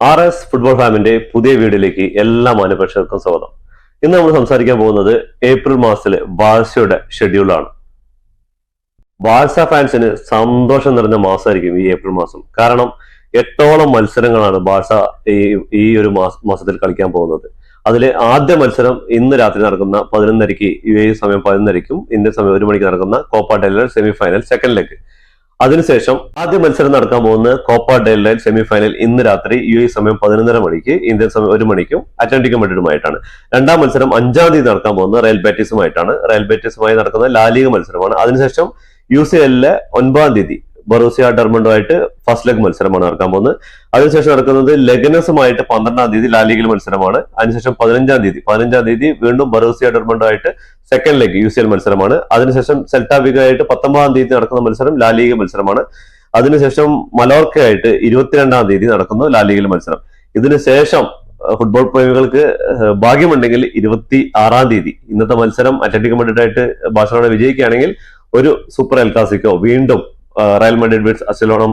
R S football ഫാമിന്റെ പുതിയ വീഡിയോയിലേക്ക് എല്ലാ മാനപ്രേക്ഷകർക്കും സ്വാഗതം. ഇന്ന് നമ്മൾ സംസാരിക്കാൻ പോകുന്നത് ഏപ്രിൽ മാസത്തിലെ ബാഴ്സയുടെ ഷെഡ്യൂളാണ് ബാഴ്സ ഫാൻസിന് സന്തോഷം നിറഞ്ഞ മാസമായിരിക്കും ഈ ഏപ്രിൽ മാസം. കാരണം എട്ടോളം മത്സരങ്ങളാണ് ബാഴ്സ ഈ ഈ ഒരു മാസ മാസത്തിൽ കളിക്കാൻ പോകുന്നത്. അതിൽ ആദ്യ മത്സരം ഇന്ന് രാത്രി നടക്കുന്ന പതിനൊന്നരയ്ക്ക് യു എ സമയം പതിനൊന്നരയ്ക്കും ഇന്ത്യൻ സമയം ഒരു മണിക്ക് നടക്കുന്ന Copa del Rey semi final second leg അതിനുശേഷം ആദ്യ മത്സരം നടക്കാൻ പോകുന്ന കോപ്പ ഡെല്ലൈൻ സെമി ഫൈനൽ ഇന്ന് രാത്രി യു എ സമയം പതിനൊന്നര മണിക്ക് ഇന്ത്യൻ സമയം ഒരു മണിക്കും അറ്റ്ലാന്റിക് മഡ്രിഡുമായിട്ടാണ്. രണ്ടാം മത്സരം അഞ്ചാം തീയതി നടക്കാൻ പോകുന്ന റയൽ ബാറ്റീസുമായിട്ടാണ്. റയൽ ബാറ്റീസുമായി നടക്കുന്ന ലാലിക മത്സരമാണ്. അതിനുശേഷം യു സി എല്ലിലെ ഒൻപതാം തീയതി ബറൂസിയ ഡർമണ്ടുമായിട്ട് ഫസ്റ്റ് ലെഗ് മത്സരമാണ് നടക്കാൻ പോകുന്നത്. അതിനുശേഷം നടക്കുന്നത് ലെഗനസുമായിട്ട് പന്ത്രണ്ടാം തീയതി ലാലിഗിൽ മത്സരമാണ്. അതിനുശേഷം പതിനഞ്ചാം തീയതി പതിനഞ്ചാം തീയതി വീണ്ടും Borussia ഡർമണ്ടുമായിട്ട് second leg U C L മത്സരമാണ്. അതിനുശേഷം സെൽറ്റാബിഗായിട്ട് പത്തൊമ്പതാം തീയതി നടക്കുന്ന മത്സരം ലാലിഗ മത്സരമാണ്. അതിനുശേഷം മലോർക്കയായിട്ട് ഇരുപത്തിരണ്ടാം തീയതി നടക്കുന്നു ലാലിഗിൽ മത്സരം. ഇതിനുശേഷം ഫുട്ബോൾ പ്രേമികൾക്ക് ഭാഗ്യമുണ്ടെങ്കിൽ ഇരുപത്തി ആറാം തീയതി ഇന്നത്തെ മത്സരം അത്ലറ്റിക് മഡ്രിഡായിട്ട് ബാഴ്സലോണ വിജയിക്കുകയാണെങ്കിൽ ഒരു സൂപ്പർ എൽ ക്ലാസിക്കോ വീണ്ടും റയൽ മഡ്രിഡ് വേഴ്സ് അസലോണം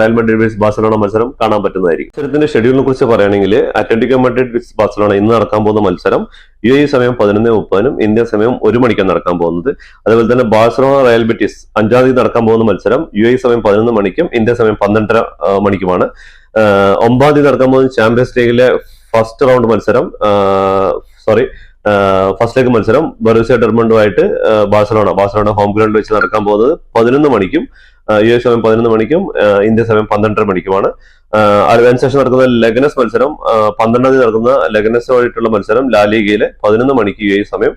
റയൽ മഡ്രിഡ് വേഴ്സ് ബാഴ്സലോണ മത്സരം കാണാൻ പറ്റുന്നതായിരിക്കും. മത്സരത്തിന്റെ ഷെഡ്യൂളിനെ കുറിച്ച് പറയുകയാണെങ്കിൽ അറ്റന്റിക്കോ മഡ്രിഡ് വിസ് ബാഴ്സലോണ ഇന്ന് നടക്കാൻ പോകുന്ന മത്സരം യു എ സമയം പതിനൊന്ന് മുപ്പതിനും ഇന്ത്യൻ സമയം ഒരു മണിക്കാണ് നടക്കാൻ പോകുന്നത്. അതുപോലെ തന്നെ ബാഴ്സലോണ റയൽ ബെറ്റിസ് അഞ്ചാം തീയതി നടക്കാൻ പോകുന്ന മത്സരം യു എ സമയം പതിനൊന്ന് മണിക്കും ഇന്ത്യൻ സമയം പന്ത്രണ്ടര മണിക്കുമാണ്. ഒമ്പാം തീയതി നടക്കാൻ പോകുന്ന ചാമ്പ്യൻസ് ലീഗിലെ ഫസ്റ്റ് റൗണ്ട് മത്സരം സോറി ഫസ്റ്റ് ലെഗ് മത്സരം. ബറൂസിയ ഡെർമണ്ടുമായിട്ട് ബാഴ്സലോണ. ബാഴ്സലോണ ഹോം ഗ്രൗണ്ടിൽ വെച്ച് നടക്കാൻ പോകുന്നത് പതിനൊന്ന് മണിക്കും യു എസ് സമയം പതിനൊന്ന് മണിക്കും ഇന്ത്യ സമയം പന്ത്രണ്ടര മണിക്കുമാണ്. അതിനുശേഷം നടക്കുന്ന ലെഗനസ് മത്സരം പന്ത്രണ്ടാം തീയതി നടക്കുന്ന ലെഗനസുമായിട്ടുള്ള മത്സരം ലാലീഗയിൽ പതിനൊന്ന് മണിക്ക് യു എ സമയം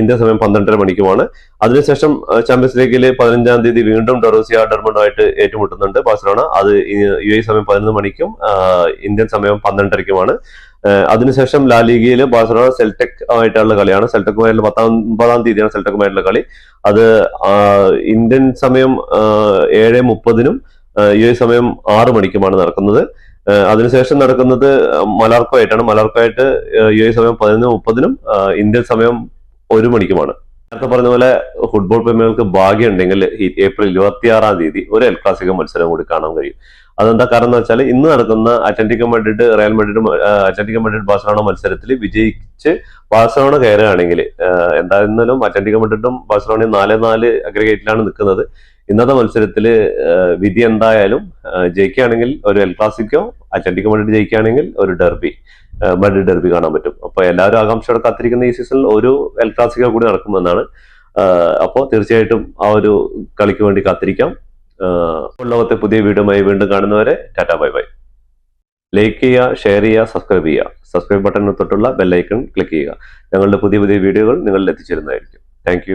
ഇന്ത്യ സമയം പന്ത്രണ്ടര മണിക്കുമാണ്. അതിനുശേഷം ചാമ്പ്യൻസ് ലീഗിൽ പതിനഞ്ചാം തീയതി വീണ്ടും ഡൊറോസിയ ഡെർമണ്ടുമായിട്ട് ഏറ്റുമുട്ടുന്നുണ്ട് ബാഴ്സലോണ. അത് യു എ സമയം പതിനൊന്ന് മണിക്കും ഇന്ത്യൻ സമയം പന്ത്രണ്ടരയ്ക്കുമാണ്. അതിനുശേഷം ലാ ലീഗയിൽ ബാഴ്സലോണ സെൽടെക് ആയിട്ടുള്ള കളിയാണ്. സെൽടെക്കുമായിട്ടുള്ള പത്താം ഒമ്പതാം തീയതിയാണ് സെൽടെക്കുമായിട്ടുള്ള കളി. അത് ഇന്ത്യൻ സമയം ഏഴ് മുപ്പതിനും യു എ സമയം ആറ് മണിക്കുമാണ് നടക്കുന്നത്. അതിനുശേഷം നടക്കുന്നത് മലാർക്കോ ആയിട്ടാണ് മലാർക്കോ ആയിട്ട് യു എ സമയം പതിനൊന്ന് മുപ്പതിനും ഇന്ത്യൻ സമയം ഒരു മണിക്കുമാണ്. നേരത്തെ പറഞ്ഞ പോലെ ഫുട്ബോൾ പ്രേമികൾക്ക് ഭാഗ്യമുണ്ടെങ്കിൽ ഏപ്രിൽ ഇരുപത്തിയാറാം തീയതി ഒരു എൽ ക്ലാസിക്കോ മത്സരം കൂടി കാണാൻ കഴിയും. അതെന്താ കാരണം എന്ന് വെച്ചാൽ ഇന്ന് നടക്കുന്ന Atletico Madrid Real Madrid Atletico Madrid Barcelona മത്സരത്തിൽ വിജയിച്ച് ബാഴ്സലോണ കയറുകയാണെങ്കിൽ എന്തായിരുന്നാലും അറ്റന്റിക്കോ മഡ്രിഡും ബാഴ്സലോണയും നാല് നാല് അഗ്രഗേറ്റിലാണ് നിൽക്കുന്നത്. ഇന്നത്തെ മത്സരത്തിൽ വിധി എന്തായാലും ജയിക്കുകയാണെങ്കിൽ ഒരു എൽ ക്ലാസിക്കോ അറ്റ്ലന്റിക് മഡ്രിഡ് ജയിക്കുകയാണെങ്കിൽ ഒരു ഡെർബി മഡ്രിഡ് ഡെർബി കാണാൻ പറ്റും. അപ്പൊ എല്ലാവരും ആകാംക്ഷയോടെ കാത്തിരിക്കുന്ന ഈ സീസണിൽ ഒരു എൽ ക്ലാസിക്കോ കൂടി നടക്കുമെന്നാണ്. അപ്പോൾ തീർച്ചയായിട്ടും ആ ഒരു കളിക്ക് വേണ്ടി കാത്തിരിക്കാം. ലോകത്തെ പുതിയ വീഡിയോമായി വീണ്ടും കാണുന്നവരെ ടാറ്റാ ബൈ ബൈ. ലൈക്ക് ചെയ്യുക ഷെയർ ചെയ്യുക സബ്സ്ക്രൈബ് ചെയ്യുക. സബ്സ്ക്രൈബ് ബട്ടണിന് തൊട്ടുള്ള ബെല്ലൈക്കൺ ക്ലിക്ക് ചെയ്യുക. ഞങ്ങളുടെ പുതിയ പുതിയ വീഡിയോകൾ നിങ്ങളിൽ എത്തിച്ചേരുന്നതായിരിക്കും. താങ്ക്